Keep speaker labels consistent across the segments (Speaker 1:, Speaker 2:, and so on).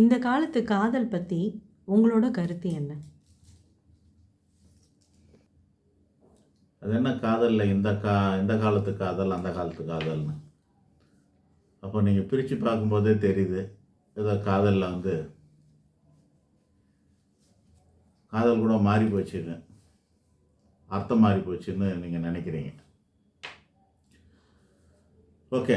Speaker 1: இந்த காலத்து காதல் பற்றி உங்களோட கருத்து என்ன?
Speaker 2: அது என்ன காதலில் இந்த கா இந்த காலத்து காதல், அந்த காலத்து காதல்னு. அப்போ நீங்கள் பிரிச்சு பார்க்கும்போதே தெரியுது. ஏதோ காதலில் வந்து காதல் கூட மாறி போச்சுன்னு. அர்த்தம் மாறி போச்சுன்னு நீங்கள் நினைக்கிறீங்க. ஓகே.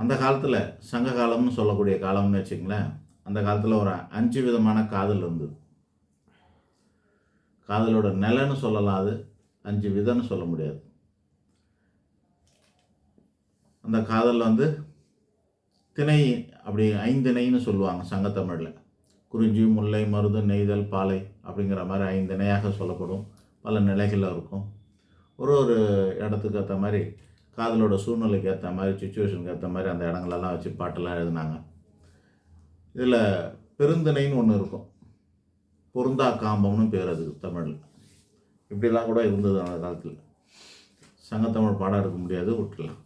Speaker 2: அந்த காலத்தில் சங்க காலம்னு சொல்லக்கூடிய காலம்னு வச்சுங்களேன் அந்த காலத்தில் ஒரு அஞ்சு விதமான காதல் இருந்தது. காதலோட நிலைன்னு சொல்லலாம் அது. அஞ்சு விதம்னு சொல்ல முடியாது. அந்த காதல் வந்து திணை அப்படி ஐந்திணைன்னு சொல்லுவாங்க சங்கத்தமிழில் குறிஞ்சி, முல்லை, மருது, நெய்தல், பாலை அப்படிங்கிற மாரி 5 இணையாக சொல்லப்படும். பல நிலைகளில் இருக்கும். ஒரு ஒரு இடத்துக்கு ஏற்ற மாதிரி காதலோட சூழ்நிலைக்கு ஏற்ற மாதிரி சுச்சுவேஷனுக்கு ஏற்ற மாதிரி அந்த இடங்களெல்லாம் வச்சு பாட்டெல்லாம் எழுதுனாங்க. இதில் பெருந்திணைன்னு ஒன்று இருக்கும். பொருந்தா காம்பம்னு பேர் அதுக்கு தமிழில் இப்படிலாம் கூட இருந்தது அந்த காலத்தில் சங்கத்தமிழ் பாடம் எடுக்க முடியாது விட்டுலாம்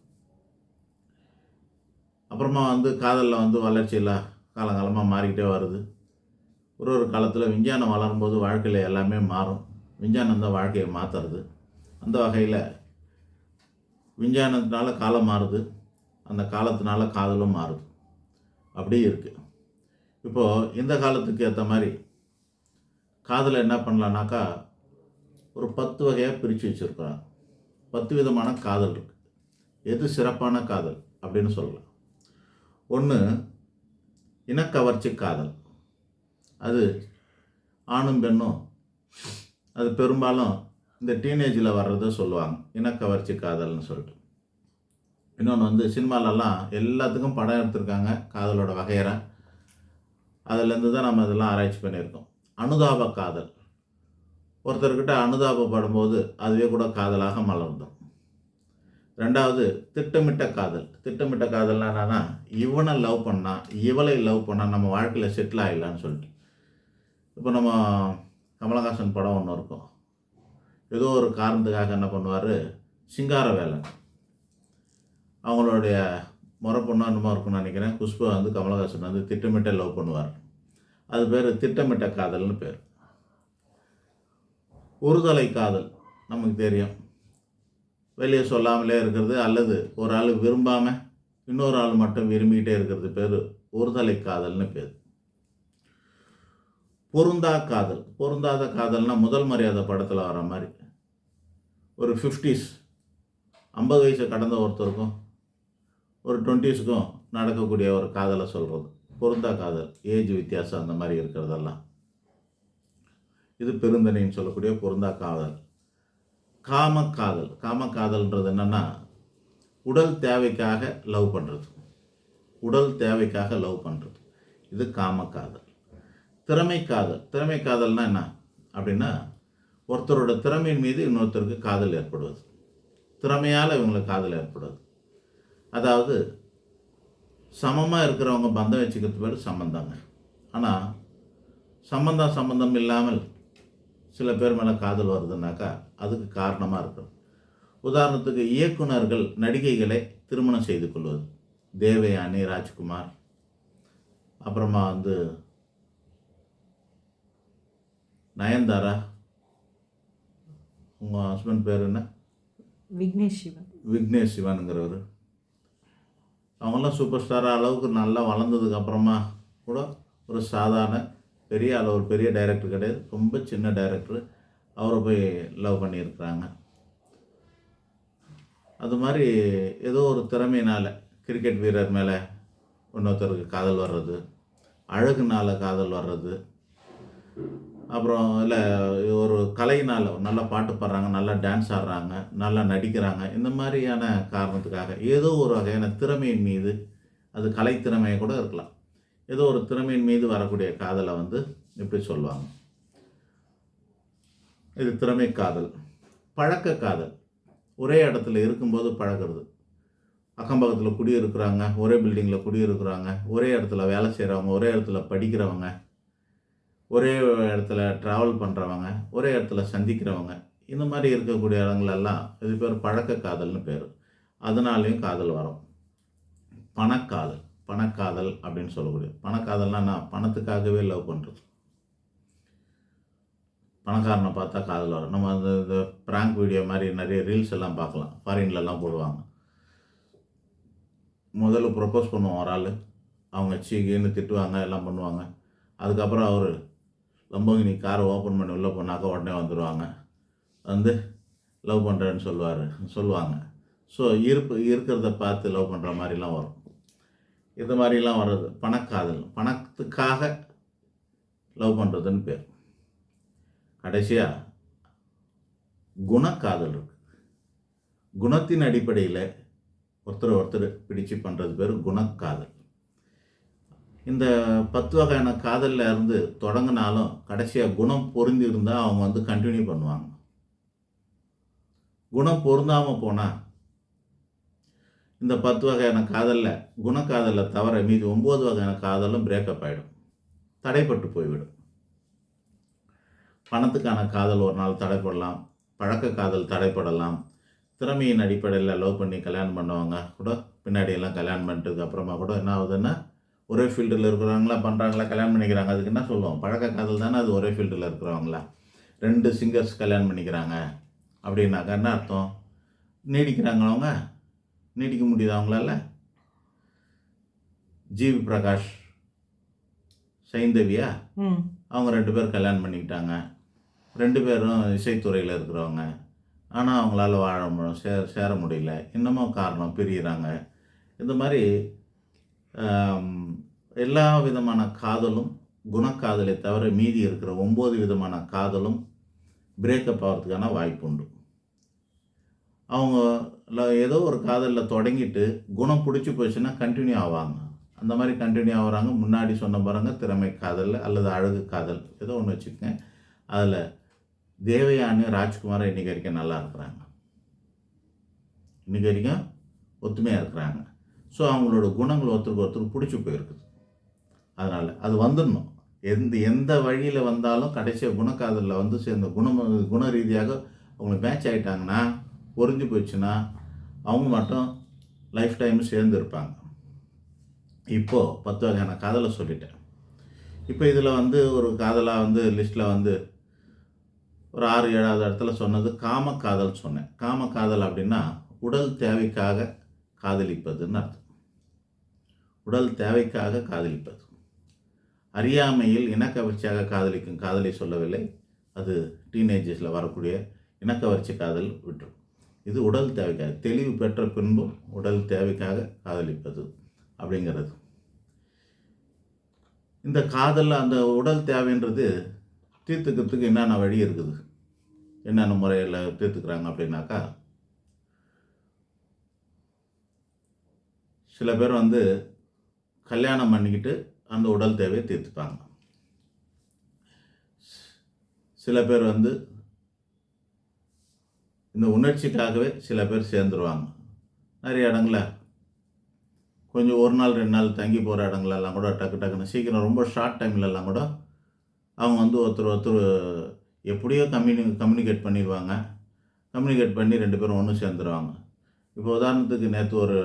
Speaker 2: அப்புறமா வந்து காதலில் வந்து வளர்ச்சியெல்லாம் காலங்காலமாக மாறிக்கிட்டே வருது. ஒரு ஒரு காலத்தில் விஞ்ஞானம் வளரும்போது வாழ்க்கையில் எல்லாமே மாறும். விஞ்ஞானம் தான் வாழ்க்கையை மாற்றுறது அந்த வகையில் விஞ்ஞானத்தினால காலம் மாறுது. அந்த காலத்தினால காதலும் மாறுது. அப்படி இருக்குது இப்போது இந்த காலத்துக்கு ஏற்ற மாதிரி காதலை என்ன பண்ணலான்னாக்கா ஒரு 10 வகையா பிரிச்சு வச்சிருக்கிறாங்க. 10 விதமான காதல் இருக்குது எது சிறப்பான காதல் அப்படின்னு சொல்லலாம். ஒன்று இனக்கவர்ச்சி காதல். அது ஆணும், பெண்ணும் அது பெரும்பாலும் இந்த டீனேஜில் வர்றதை சொல்லுவாங்க. இனக்கவர்ச்சி காதல்னு சொல்லிட்டு. இன்னொன்று வந்து சினிமாலலாம் எல்லாத்துக்கும் படம் எடுத்திருக்காங்க. காதலோட வகையறை அதுலேருந்து தான் நம்ம இதெல்லாம் ஆராய்ச்சி பண்ணியிருக்கோம். அனுதாப காதல். ஒருத்தர்கிட்ட அனுதாபப்படும்போது அதுவே கூட காதலாக மலர்ந்தோம் ரெண்டாவது திட்டமிட்ட காதல். திட்டமிட்ட காதல்னா என்னன்னா, இவனை லவ் பண்ணால் இவளை லவ் பண்ணால் நம்ம வாழ்க்கையில் செட்டில் ஆகிடலான்னு சொல்லிட்டு. இப்போ நம்ம கமலஹாசன் படம் ஒன்று இருக்கும். ஏதோ ஒரு காரணத்துக்காக என்ன பண்ணுவார் சிங்கார வேலன் அவங்களுடைய முறை பொண்ணு என்னமோ இருக்கும்னு நினைக்கிறேன். குஷ்பு வந்து கமலஹாசன் வந்து திட்டமிட்ட லவ் பண்ணுவார். அது பேர் திட்டமிட்ட காதல்னு பேர் ஒருதலை காதல். நமக்கு தெரியும். வெளியே சொல்லாமலே இருக்கிறது அல்லது ஒரு ஆள் விரும்பாமல் இன்னொரு ஆள் மட்டும் விரும்பிக்கிட்டே இருக்கிறது பேர் ஒருதலை காதல்னு பேர் பொருந்தா காதல். பொருந்தாத காதல்னால் முதல் மரியாதை படத்தில் வர மாதிரி ஒரு ஃபிஃப்டிஸ் ஐம்பது வயசை கடந்த ஒருத்தருக்கும், ஒரு 20ஸ்க்கும் நடக்கக்கூடிய ஒரு காதலை சொல்கிறது பொருந்தா காதல். ஏஜ் வித்தியாசம் அந்த மாதிரி இருக்கிறதெல்லாம். இது பெருந்திணைன்னு சொல்லக்கூடிய பொருந்தா காதல். காமக்காதல். காமக்காதல்ன்றது என்னென்னா உடல் தேவைக்காக லவ் பண்ணுறது உடல் தேவைக்காக லவ் பண்ணுறது இது காமக்காதல். திறமை காதல். திறமை காதல்னா என்ன? அப்படின்னா, ஒருத்தரோட திறமையின் மீது இன்னொருத்தருக்கு காதல் ஏற்படுவது. திறமையால் இவங்களுக்கு காதல் ஏற்படுவது. அதாவது சமமாக இருக்கிறவங்க பந்தம் வச்சுக்கிறது பேர் சம்பந்தங்க. ஆனால் சம்பந்தம் சம்பந்தம் இல்லாமல் சில பேர் மேலே காதல் வருதுன்னாக்கா, அதுக்கு காரணமாக இருக்கும். உதாரணத்துக்கு இயக்குனர்கள் நடிகைகளை திருமணம் செய்து கொள்வது. தேவயானி, ராஜ்குமார். அப்புறமா வந்து நயன்தாரா. உங்க ஹஸ்பண்ட் பேர் என்ன?
Speaker 1: விக்னேஷ் சிவன்.
Speaker 2: விக்னேஷ் சிவன்ங்கிறவரு. அவங்கலாம் சூப்பர் ஸ்டார் அளவுக்கு நல்லா வளர்ந்ததுக்கு அப்புறமா கூட ஒரு சாதாரண பெரிய ஆளு ஒரு பெரிய டைரக்டர் கிடையாது. ரொம்ப சின்ன டைரக்டர். அவர போய் லவ் பண்ணியிருக்கிறாங்க. அது மாரி ஏதோ ஒரு திறமையினால கிரிக்கெட் வீரர் மேல இன்னொருத்தருக்கு காதல் வர்றது. அழகுனால காதல் வர்றது. அப்புறம் இல்லை ஒரு கலையினால் நல்லா பாட்டு பாடுறாங்க, நல்லா டான்ஸ் ஆடுறாங்க, நல்லா நடிக்கிறாங்க. இந்த மாதிரியான காரணத்துக்காக ஏதோ ஒரு வகையான திறமையின் மீது, அது கலைத்திறமையா கூட இருக்கலாம். ஏதோ ஒரு திறமையின் மீது வரக்கூடிய காதலை வந்து இப்படி சொல்லுவாங்க. இது திறமை காதல். பழக்க காதல். ஒரே இடத்துல இருக்கும்போது பழகுறது. அக்கம் பக்கத்துல குடியிருக்கிறாங்க. ஒரே பில்டிங்கில் குடியிருக்கிறாங்க. ஒரே இடத்துல வேலை செய்கிறவங்க ஒரே இடத்துல படிக்கிறவங்க, ஒரே இடத்துல ட்ராவல் பண்ணுறவங்க ஒரே இடத்துல சந்திக்கிறவங்க. இந்த மாதிரி இருக்கக்கூடிய இடங்களெல்லாம் இது பேர் பழக்க காதல்னு பேர் அதனாலையும் காதல் வரும். பணக்காதல். பணக்காதல் அப்படின்னு சொல்லக்கூடிய பணக்காதல்னா நான் பணத்துக்காகவே லவ் பண்ணுறது பணக்காரனை பார்த்தா காதல் வரும் நம்ம அந்த இந்த ப்ராங்க் வீடியோ மாதிரி நிறைய ரீல்ஸ் எல்லாம் பார்க்கலாம் ஃபாரின்லலாம் போடுவாங்க முதல்ல ப்ரொப்போஸ் பண்ணுவோம் ஒரு ஆள் அவங்க சீக்கின்னு திட்டுவாங்க எல்லாம் பண்ணுவாங்க அதுக்கப்புறம் அவர் லம்போகினி காரை ஓப்பன் பண்ணி உள்ளே போனாக்கா உடனே வந்துடுவாங்க. வந்து லவ் பண்ணுறேன்னு சொல்லுவார் சொல்லுவாங்க. ஸோ இருப்பு இருக்கிறத பார்த்து லவ் பண்ணுற மாதிரிலாம் வரும். இது மாதிரிலாம் வர்றது பணக்காதல். பணத்துக்காக லவ் பண்ணுறதுன்னு பேர். கடைசியாக குணக்காதல் இருக்கு. குணத்தின் அடிப்படையில் ஒருத்தர் ஒருத்தர் பிடிச்சு பண்ணுறது பேர் குணக்காதல். இந்த பத்து வகையான காதலில் இருந்து தொடங்கினாலும் கடைசியாக குணம் பொருந்தி இருந்தால் அவங்க வந்து கண்டினியூ பண்ணுவாங்க. குணம் பொருந்தாமல் போனால் இந்த பத்து வகையான காதலில் குணக்காதலில் தவிர மீதி ஒம்பது வகையான காதலும் பிரேக்கப் ஆகிடும் தடைப்பட்டு போய்விடும். பணத்துக்கான காதல் ஒரு நாள் தடைப்படலாம் பழக்க காதல் தடைப்படலாம். திறமையின் அடிப்படையில் லவ் பண்ணி கல்யாணம் பண்ணவங்க கூட பின்னாடியெல்லாம் கல்யாணம் பண்ணிட்டதுக்கு அப்புறமா கூட என்ன ஆகுதுன்னா ஒரே ஃபீல்டில் இருக்கிறவங்களா பண்ணுறாங்களா கல்யாணம் பண்ணிக்கிறாங்க அதுக்கு என்ன சொல்லுவோம்? பழக்க காதல் தானே அது ஒரே ஃபீல்டில் இருக்கிறவங்களா. ரெண்டு சிங்கர்ஸ் கல்யாணம் பண்ணிக்கிறாங்க. அப்படின்னாக்கா என்ன அர்த்தம்? நீடிக்கிறாங்களா அவங்க? நீடிக்க முடியுதா அவங்களால? ஜிவி பிரகாஷ் சைந்தவியா? அவங்க ரெண்டு பேரும் கல்யாணம் பண்ணிக்கிட்டாங்க. ரெண்டு பேரும் இசைத்துறையில் இருக்கிறவங்க. ஆனால் அவங்களால வாழ மு- சே சேர முடியல. இன்னமும் காரணம் பிரியிறாங்க. இந்த மாதிரி எல்லா விதமான காதலும் குணக்காதலை தவிர மீதி இருக்கிற ஒம்பது விதமான காதலும் பிரேக்கப் ஆகிறதுக்கான வாய்ப்பு உண்டு. அவங்க ஏதோ ஒரு காதலில் தொடங்கிட்டு குணம் பிடிச்சி போச்சுன்னா கண்டினியூ ஆவாங்க. அந்த மாதிரி கண்டினியூ ஆகிறாங்க முன்னாடி சொன்ன பாருங்க திறமை காதல் அல்லது அழகு காதல். ஏதோ ஒன்று வச்சுக்கங்க. அதில் தேவயானி ராஜ்குமார் இன்றைக்கி வரைக்கும் நல்லா இருக்கிறாங்க. இன்றைக்கி வரைக்கும் ஒத்துமையாக இருக்கிறாங்க. ஸோ அவங்களோட குணங்கள் ஒருத்தருக்கு ஒருத்தருக்கு பிடிச்சி போயிருக்குது அதனால் அது வந்துடணும். எந்த எந்த வழியில் வந்தாலும் கடைசியாக குணக்காதலில் வந்து சேர்ந்த குணம் குண ரீதியாக அவங்களுக்கு மேட்ச் ஆகிட்டாங்கன்னா பொறிஞ்சு போச்சுன்னா அவங்க மட்டும் லைஃப் டைம் சேர்ந்துருப்பாங்க இப்போது பத்து வகையான காதலை சொல்லிட்டேன். இப்போ இதில் வந்து ஒரு காதலாக வந்து லிஸ்ட்டில் வந்து ஒரு ஆறு ஏழாவது இடத்துல சொன்னது காம காதல் சொன்னேன். காம காதல் அப்படின்னா உடல் தேவைக்காக காதலிப்பதுன்னு அர்த்தம். உடல் தேவைக்காக காதலிப்பது. அறியாமையில் இனக்கவர்ச்சியாக காதலிக்கும் காதலை சொல்லவில்லை. அது டீனேஜஸில் வரக்கூடிய இனக்கவர்ச்சி காதல் விட்டுரும் இது உடல் தேவைக்காக தெளிவு பெற்ற பின்பும் உடல் தேவைக்காக காதலிப்பது அப்படிங்கிறது. இந்த காதலில் அந்த உடல் தேவைன்றது தீர்த்துக்கிறதுக்கு என்னென்ன வழி இருக்குது? என்னென்ன முறையில் தீர்த்துக்கிறாங்க அப்படின்னாக்கா சில பேர் வந்து கல்யாணம் பண்ணிக்கிட்டு அந்த உடல் தேவையை தீர்த்துப்பாங்க. சில பேர் வந்து இந்த உணர்ச்சிக்காகவே சில பேர் சேர்ந்துருவாங்க. நிறைய இடங்கள கொஞ்சம் ஒரு நாள் ரெண்டு நாள் தங்கி போகிற இடங்களெல்லாம் கூட டக்கு டக்குன்னு சீக்கிரம் ரொம்ப ஷார்ட் டைம்லலாம் கூட அவங்க வந்து ஒருத்தர் ஒருத்தர் எப்படியோ கம்யூனி கம்யூனிகேட் பண்ணிடுவாங்க. கம்யூனிகேட் பண்ணி ரெண்டு பேரும் ஒன்று சேர்ந்துருவாங்க. இப்போ உதாரணத்துக்கு நேற்று ஒரு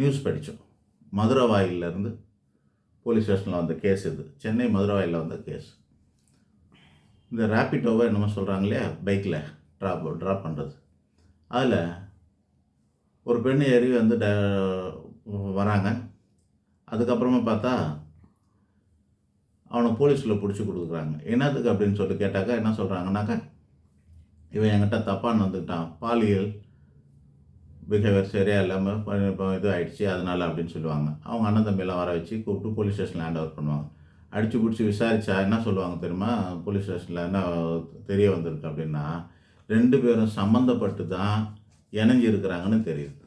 Speaker 2: நியூஸ் படித்தோம். மதுரை வாயிலிருந்து போலீஸ் ஸ்டேஷனில் வந்த கேஸ் இது. சென்னை மதுரை வாயிலில் வந்த கேஸ். இந்த ரேப்பிட்டோவை என்னமோ சொல்கிறாங்க இல்லையா? பைக்கில் ட்ராப் ட்ராப் பண்ணுறது அதில் ஒரு பெண் ஏறி வந்து ட வராங்க. அதுக்கப்புறமா பார்த்தா அவனை போலீஸில் பிடிச்சி கொடுக்குறாங்க. என்னத்துக்கு அப்படின்னு சொல்லி கேட்டாக்கா என்ன சொல்கிறாங்கனாக்கா இவன் என்கிட்ட தப்பான்னு வந்துக்கிட்டான் பாலியல் பிஹேவியர் சரியாக இல்லாமல் இப்போ இது ஆகிடுச்சு அதனால் அப்படின்னு சொல்லுவாங்க. அவங்க அண்ணன் தம்பியெல்லாம் வர வச்சு கூப்பிட்டு போலீஸ் ஸ்டேஷனில் ஹேண்ட் ஓவர் பண்ணுவாங்க. அடித்து பிடிச்சி விசாரித்தா என்ன சொல்லுவாங்க தெரியுமா? போலீஸ் ஸ்டேஷனில் என்ன தெரிய வந்திருக்கு அப்படின்னா ரெண்டு பேரும் சம்மந்தப்பட்டு தான் இணைஞ்சு இருக்கிறாங்கன்னு தெரியுது.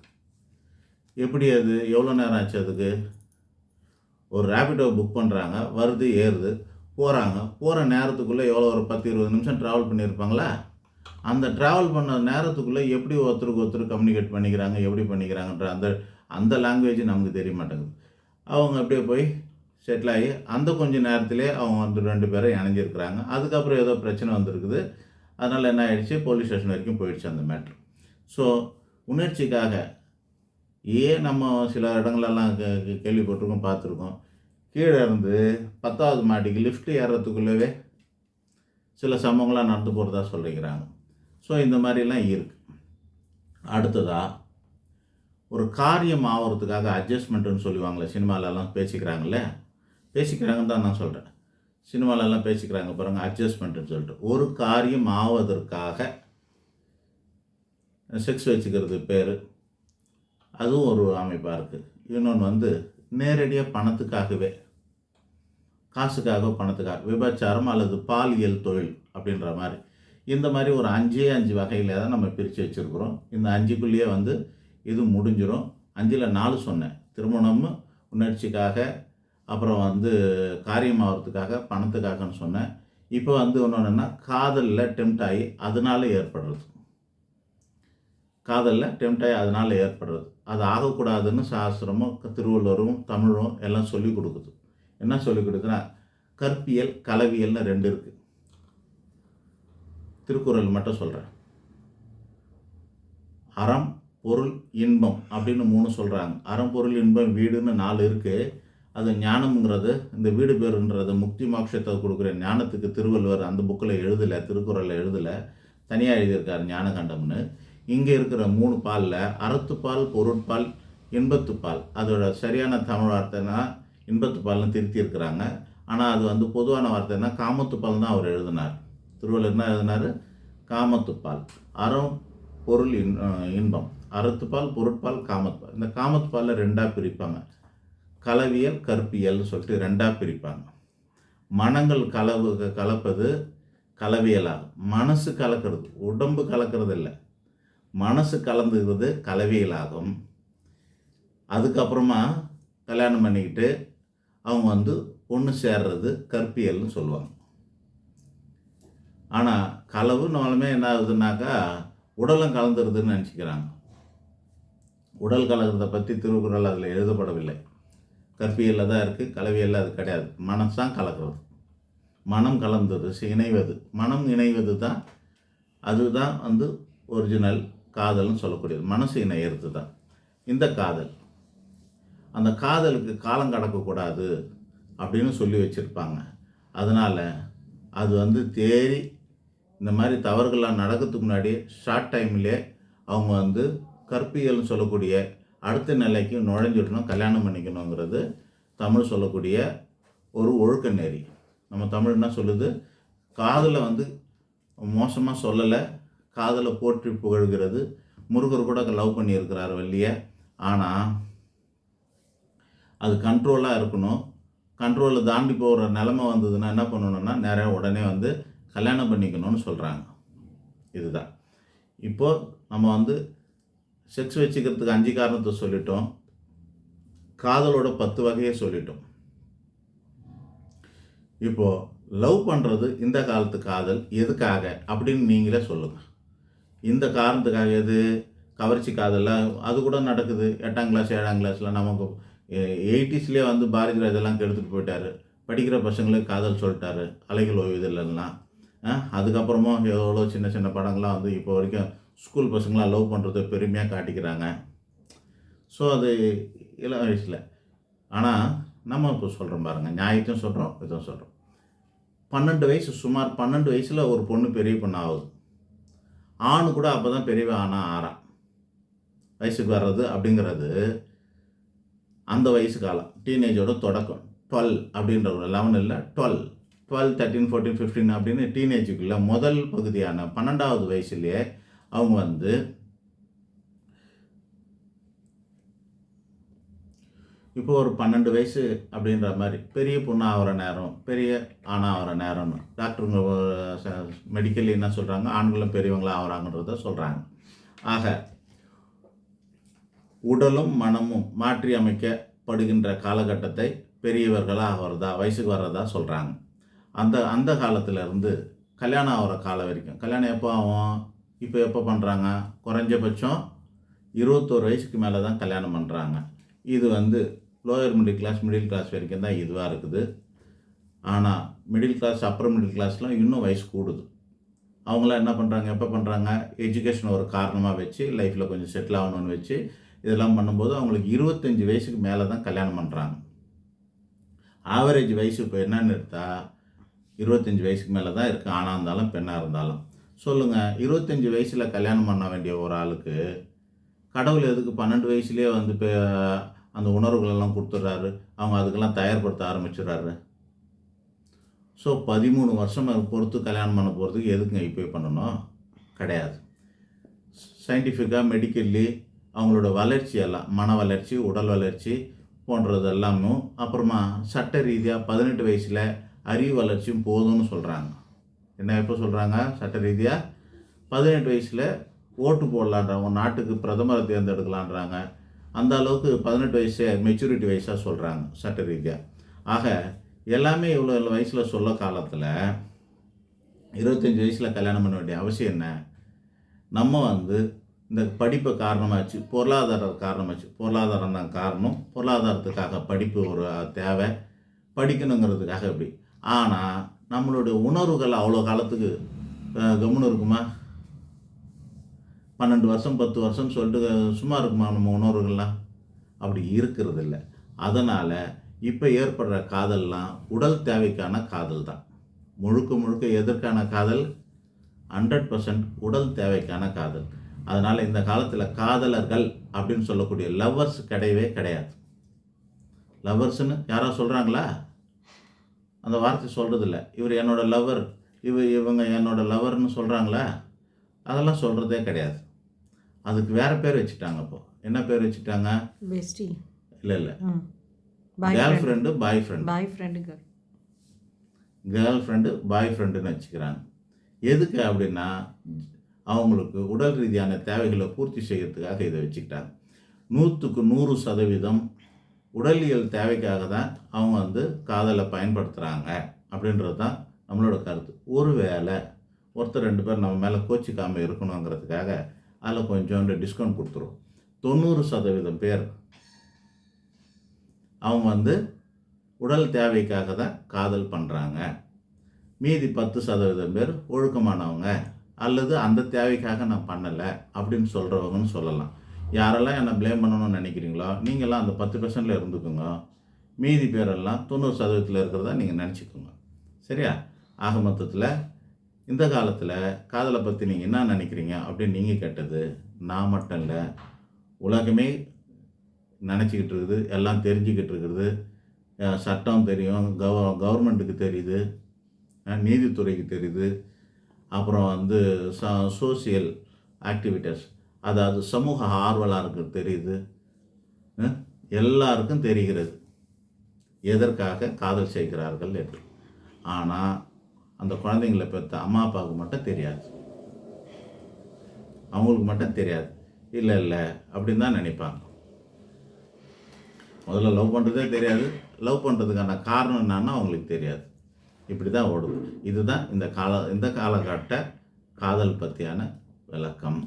Speaker 2: எப்படி அது? எவ்வளோ நேரம் ஆச்சு அதுக்கு? ஒரு ரேபிடோ புக் பண்ணுறாங்க வருது ஏறுது போகிறாங்க போகிற நேரத்துக்குள்ளே எவ்வளோ ஒரு பத்து இருபது நிமிஷம் ட்ராவல் பண்ணியிருப்பாங்களா? அந்த ட்ராவல் பண்ண நேரத்துக்குள்ளே எப்படி ஒருத்தருக்கு ஒருத்தர் கம்யூனிகேட் பண்ணிக்கிறாங்க எப்படி பண்ணிக்கிறாங்கன்ற அந்த அந்த லாங்குவேஜ் நமக்கு தெரிய மாட்டேங்குது. அவங்க அப்படியே போய் செட்டில் ஆகி அந்த கொஞ்ச நேரத்திலே அவங்க வந்து ரெண்டு பேரும் இணைஞ்சிருக்கிறாங்க. அதுக்கப்புறம் ஏதோ பிரச்சனை வந்திருக்குது. அதனால் என்ன ஆயிடுச்சு? போலீஸ் ஸ்டேஷன் வரைக்கும் போயிடுச்சு அந்த மேட்ரு ஸோ உணர்ச்சிக்காக ஏன் நம்ம சில இடங்களெல்லாம் கே கேள்விப்பட்டிருக்கோம் பார்த்துருக்கோம். கீழே இருந்து பத்தாவது மாடிக்கு லிஃப்ட் ஏறுறதுக்குள்ளவே சில சம்பவங்களாக நடந்து போகிறதா சொல்லிக்கிறாங்க. ஸோ இந்த மாதிரிலாம் இருக்குது அடுத்ததாக ஒரு காரியம் ஆகிறதுக்காக அட்ஜஸ்ட்மெண்ட்டுன்னு சொல்லுவாங்களே சினிமாலெல்லாம் பேசிக்கிறாங்கல்ல? பேசிக்கிறாங்கன்னு தான் நான் சொல்கிறேன் சினிமாலெல்லாம் பேசிக்கிறாங்க பாருங்க அட்ஜஸ்ட்மெண்ட்டுன்னு சொல்லிட்டு. ஒரு காரியம் ஆவதற்காக செக்ஸ் வச்சுக்கிறது பேர் அதுவும் ஒரு அமைப்பாக இருக்குது இன்னொன்று வந்து நேரடியாக பணத்துக்காகவே காசுக்காக பணத்துக்காக விபச்சாரம் அல்லது பாலியல் தொழில் அப்படின்ற மாதிரி. இந்த மாதிரி ஒரு அஞ்சே அஞ்சு வகையில் தான் நம்ம பிரித்து வச்சுருக்குறோம். இந்த அஞ்சுக்குள்ளேயே வந்து இது முடிஞ்சிடும் அஞ்சில் நாலு சொன்னேன். திருமணம் உணர்ச்சிக்காக அப்புறம் வந்து காரியம் ஆகிறதுக்காக பணத்துக்காகன்னு சொன்னேன். இப்போ வந்து ஒன்று காதலில் டெம்ட் ஆகி அதனால் ஏற்படுறது. காதலில் டெம்ட் ஆகி அதனால் ஏற்படுறது. அது ஆகக்கூடாதுன்னு சாஸ்திரமும் திருவள்ளுவரும் தமிழும் எல்லாம் சொல்லி கொடுக்குது. என்ன சொல்லி கொடுக்குன்னா கற்பியல் கலவியல்னு ரெண்டு இருக்குது திருக்குறள் மட்டும் சொல்கிறேன் அறம் பொருள் இன்பம் அப்படின்னு மூணு சொல்கிறாங்க அறம் பொருள் இன்பம் வீடுன்னு நாலு இருக்குது அது ஞானம்ங்கிறது இந்த வீடு பேருன்றது முக்தி மோட்சத்தை கொடுக்குற ஞானத்துக்கு திருவள்ளுவர் அந்த புக்கில் எழுதலை திருக்குறளில் எழுதலை. தனியாக எழுதியிருக்கார் ஞானகண்டம்னு. இங்கே இருக்கிற மூணு பாலில் அறத்துப்பால் பொருட்பால் இன்பத்துப்பால். அதோட சரியான தமிழ் வார்த்தைனா இன்பத்துப்பால்னு திருத்தி இருக்கிறாங்க ஆனால் அது வந்து பொதுவான வார்த்தைனா காமத்துப்பால் தான் அவர் எழுதினார். திருவள்ளுவர் என்ன எழுதினார்? காமத்துப்பால். அறம் பொருள் இன் இன்பம். அறத்துப்பால் பொருட்பால் காமத்துப்பால். இந்த காமத்துப்பாலில் ரெண்டாக பிரிப்பாங்க. கலவியல் கற்பியல்னு சொல்லிட்டு ரெண்டாக பிரிப்பாங்க. மனங்கள் கலவு கலப்பது கலவியலாகும். மனசு கலக்கிறது. உடம்பு கலக்கிறது இல்லை மனசு கலந்துக்கிறது கலவியலாகும். அதுக்கப்புறமா கல்யாணம் பண்ணிக்கிட்டு அவங்க வந்து ஒன்று சேர்றது கற்பியல்னு சொல்லுவாங்க. ஆனால் களவு நாலுமே என்ன ஆகுதுன்னாக்கா உடலும் கலந்துருதுன்னு நினச்சிக்கிறாங்க. உடல் கலகிறத பற்றி திருக்குறள் அதில் எழுதப்படவில்லை. கற்பியலில் தான் இருக்குது கலவியலில் அது கிடையாது. மனசு தான் கலக்கிறது. மனம் கலந்தது இணைவது மனம் இணைவது தான் அதுதான் வந்து ஒரிஜினல் காதல்னு சொல்லக்கூடியது. மனசு இணையிறது தான். இந்த காதல். அந்த காதலுக்கு காலம் கடக்கக்கூடாது அப்படின்னு சொல்லி வச்சுருப்பாங்க. அதனால் அது வந்து தேறி இந்த மாதிரி தவறுகள்லாம் நடக்கிறதுக்கு முன்னாடி ஷார்ட் டைம்லேயே அவங்க வந்து கற்பியல்னு சொல்லக்கூடிய அடுத்த நிலைக்கு நுழைஞ்சிடணும் கல்யாணம் பண்ணிக்கணுங்கிறது தமிழ் சொல்லக்கூடிய ஒரு ஒழுக்க நெறி. நம்ம தமிழ் என்ன சொல்லுது? காதில் வந்து மோசமாக சொல்லலை காதில் போற்றி புகழ்கிறது. முருகர் கூட லவ் பண்ணியிருக்கிறார் வள்ளிய. ஆனால் அது கண்ட்ரோலாக இருக்கணும். கண்ட்ரோலில் தாண்டி போகிற நிலமை வந்ததுன்னா என்ன பண்ணணும்னா நிறைய உடனே வந்து கல்யாணம் பண்ணிக்கணும்னு சொல்கிறாங்க இதுதான். இப்போது நம்ம வந்து செக்ஸ் வச்சுக்கிறதுக்கு அஞ்சு காரணத்தை சொல்லிட்டோம். காதலோட பத்து வகையை சொல்லிட்டோம். இப்போது லவ் பண்ணுறது இந்த காலத்து காதல் எதுக்காக அப்படின்னு நீங்களே சொல்லுங்கள் இந்த காரணத்துக்காக எது? கவர்ச்சி காதலில் அது கூட நடக்குது. எட்டாம் கிளாஸ் ஏழாம் கிளாஸில் நமக்கு எயிட்டிஸ்லேயே வந்து பாரதி இதெல்லாம் கெடுத்துட்டு போயிட்டார். படிக்கிற பசங்களுக்கு காதல் சொல்லிட்டாரு. அலைகள் ஓய்வுதல்லாம் அதுக்கப்புறமும் எவ்வளோ சின்ன சின்ன படங்கள்லாம் வந்து இப்போ வரைக்கும் ஸ்கூல் பசங்களாம் லவ் பண்ணுறத பெருமையாக காட்டிக்கிறாங்க. ஸோ அது இளம் வயசில். ஆனால் நம்ம இப்போ சொல்கிறோம் பாருங்கள் நியாயத்தையும் சொல்கிறோம் இதுவும் சொல்கிறோம் பன்னெண்டு வயசு சுமார் பன்னெண்டு வயசில் ஒரு பொண்ணு பெரிய பொண்ணு ஆகுது. ஆணு கூட அப்போ தான் பெரியவன் ஆனால் ஆறான் வயசுக்கு வர்றது அப்படிங்கிறது அந்த வயசு காலம். டீனேஜோட தொடக்கம். டுவெல் அப்படின்ற ஒரு லெவன் இல்லை twelve. Twelve thirteen fourteen fifteen அப்படின்னு டீனேஜுக்குள்ளே முதல் பகுதியான பன்னெண்டாவது வயசுலேயே அவங்க வந்து இப்போ ஒரு பன்னெண்டு வயசு அப்படின்ற மாதிரி பெரிய பொண்ணு ஆகிற நேரம் பெரிய ஆணாக ஆகிற நேரம்னு டாக்டருங்க மெடிக்கல் என்ன சொல்கிறாங்க ஆண்களும் பெரியவங்களாக ஆகிறாங்கன்றத சொல்கிறாங்க ஆக உடலும் மனமும் மாற்றி அமைக்கப்படுகின்ற காலகட்டத்தை பெரியவர்களாக ஆகிறதா வயசுக்கு வர்றதா சொல்கிறாங்க அந்த அந்த காலத்துல இருந்து கல்யாணம் ஆகிற காலம் வரைக்கும். கல்யாணம் எப்போ ஆகும்? இப்போ எப்போ பண்ணுறாங்க? குறைஞ்சபட்சம் இருபத்தோரு வயசுக்கு மேலே தான் கல்யாணம் பண்ணுறாங்க. இது வந்து lower middle class middle class வரைக்கும் தான் இதுவாக இருக்குது. ஆனால் மிடில் கிளாஸ் அப்பர் மிடில் கிளாஸ்லாம் இன்னும் வயசு கூடுது. அவங்களாம் என்ன பண்ணுறாங்க? எப்போ பண்ணுறாங்க? எஜுகேஷன் ஒரு காரணமாக வச்சு லைஃப்பில் கொஞ்சம் செட்டில் ஆகணும்னு வச்சு இதெல்லாம் பண்ணும்போது அவங்களுக்கு இருபத்தஞ்சி வயசுக்கு மேலே தான் கல்யாணம் பண்ணுறாங்க. ஆவரேஜ் வயசு இப்போ என்னன்னு எடுத்தால் இருபத்தஞ்சி வயசுக்கு மேலே தான் இருக்குது ஆணாக இருந்தாலும் பெண்ணாக இருந்தாலும். சொல்லுங்கள் இருபத்தஞ்சி வயசில் கல்யாணம் பண்ண வேண்டிய ஒரு ஆளுக்கு கடவுள் எதுக்கு பன்னெண்டு வயசுலேயே வந்து இப்போ அந்த உணர்வுகளெல்லாம் கொடுத்துட்றாரு? அவங்க அதுக்கெல்லாம் தயார்படுத்த ஆரம்பிச்சிடுறாரு. ஸோ பதிமூணு வருஷம் பொறுத்து கல்யாணம் பண்ண போகிறதுக்கு எதுக்குங்க இப்போ பண்ணணும்? கிடையாது. சயின்டிஃபிக்காக மெடிக்கல்லி அவங்களோட வளர்ச்சி எல்லாம் மன வளர்ச்சி உடல் வளர்ச்சி போன்றது எல்லாமும் அப்புறமா சட்ட ரீதியாக பதினெட்டு வயசில் அறிவு வளர்ச்சியும் போதும்னு சொல்கிறாங்க என்ன எப்போ சொல்கிறாங்க சட்ட ரீதியாக பதினெட்டு வயசில் ஓட்டு போடலான்றாங்க நாட்டுக்கு பிரதமரை தேர்ந்தெடுக்கலான்றாங்க. அந்த அளவுக்கு பதினெட்டு வயசு மெச்சூரிட்டி வயசாக சொல்கிறாங்க சட்ட ரீதியாக ஆக எல்லாமே இவ்வளோ இவ்வளோ வயசில் சொல்ல காலத்தில் இருபத்தஞ்சி வயசில் கல்யாணம் பண்ண வேண்டிய அவசியம் என்ன? நம்ம வந்து இந்த படிப்பை காரணமாச்சு பொருளாதார காரணமாச்சு பொருளாதாரம் தான் காரணம். பொருளாதாரத்துக்காக படிப்பு ஒரு தேவை. படிக்கணுங்கிறதுக்காக எப்படி? ஆனால் நம்மளுடைய உணர்வுகள் அவ்வளோ காலத்துக்கு கம்முன்னு இருக்குமா? பன்னெண்டு வருஷம் பத்து வருஷம் சொல்லிட்டு சும்மா இருக்குமா நம்ம உணர்வுகள்லாம்? அப்படி இருக்கிறது இல்லை அதனால் இப்போ ஏற்படுற காதல்லாம் உடல் தேவைக்கான காதல் தான். முழுக்க முழுக்க எதற்கான காதல்? ஹண்ட்ரட் பர்சன்ட் உடல் தேவைக்கான காதல். அதனால் இந்த காலத்தில் காதலர்கள் அப்படின்னு சொல்லக்கூடிய லவ்வர்ஸ் கிடையவே கிடையாது. லவ்வர்ஸ்னு யாராவது சொல்கிறாங்களா அந்த வார்த்தை சொல்கிறதில்ல இவர் என்னோட லவ்வர் இவ இவங்க என்னோட லவர்னு சொல்கிறாங்களா அதெல்லாம் சொல்கிறதே கிடையாது. அதுக்கு வேறு பேர் வச்சுட்டாங்க இப்போ. என்ன பேர் வச்சுட்டாங்க?
Speaker 1: பெஸ்டி.
Speaker 2: இல்லை இல்லை. Girl
Speaker 1: friend
Speaker 2: boy friend
Speaker 1: boy friend girl
Speaker 2: girl friend boy ஃப்ரெண்டுன்னு வச்சுக்கிறாங்க. எதுக்கு அப்படின்னா அவங்களுக்கு உடல் ரீதியான தேவைகளை பூர்த்தி செய்யறதுக்காக இதை வச்சுக்கிட்டாங்க. நூற்றுக்கு நூறு சதவீதம் உடலியல் தேவைக்காக தான் அவங்க வந்து காதலை பயன்படுத்துகிறாங்க அப்படின்றது தான் நம்மளோட கருத்து. ஒரு வேலை ஒருத்தர் ரெண்டு பேர் நம்ம மேலே கோச்சிக்காமல் இருக்கணுங்கிறதுக்காக அதில் கொஞ்சோண்டு டிஸ்கவுண்ட் கொடுத்துரும். தொண்ணூறு சதவீதம் பேர் அவங்க வந்து உடல் தேவைக்காக தான் காதல் பண்ணுறாங்க மீதி பத்து சதவீதம் பேர் ஒழுக்கமானவங்க அல்லது அந்த தேவைக்காக நான் பண்ணலை அப்படின்னு சொல்கிறவங்கன்னு சொல்லலாம். யாரெல்லாம் என்னை ப்ளேம் பண்ணணும்னு நினைக்கிறீங்களோ நீங்களாம் அந்த பத்து பர்சன்டில் இருந்துக்குங்க. மீதி பேரெல்லாம் தொண்ணூறு சதவீதத்தில் இருக்கிறதா நீங்கள் நினச்சிக்கோங்க. சரியா? ஆக மொத்தத்தில் இந்த காலத்தில் காதலை பற்றி நீங்கள் என்ன நினைக்கிறீங்க அப்படின்னு நீங்கள் கேட்டது நான் மட்டும் இல்லை உலகமே நினச்சிக்கிட்டு இருக்குது எல்லாம் தெரிஞ்சுக்கிட்டு இருக்குது. சட்டம் தெரியும் கவ கவர்மெண்ட்டுக்கு தெரியுது நீதித்துறைக்கு தெரியுது. அப்புறம் வந்து ச சோசியல் ஆக்டிவிட்டீஸ் அதாவது சமூக ஆர்வலாருக்கு தெரியுது. எல்லாருக்கும் தெரிகிறது. எதற்காக காதல் செய்கிறார்கள் என்று. ஆனால் அந்த குழந்தைங்களை பெற்ற அம்மா அப்பாவுக்கு மட்டும் தெரியாது. அவங்களுக்கு மட்டும் தெரியாது. இல்லை இல்லை அப்படின்னு தான் நினைப்பாங்க. முதல்ல லவ் பண்ணுறதே தெரியாது. லவ் பண்ணுறதுக்கான காரணம் என்னன்னா அவங்களுக்கு தெரியாது. இப்படி தான் ஓடுது இதுதான் இந்த கால இந்த காலகட்ட காதல் பற்றியான விளக்கம்.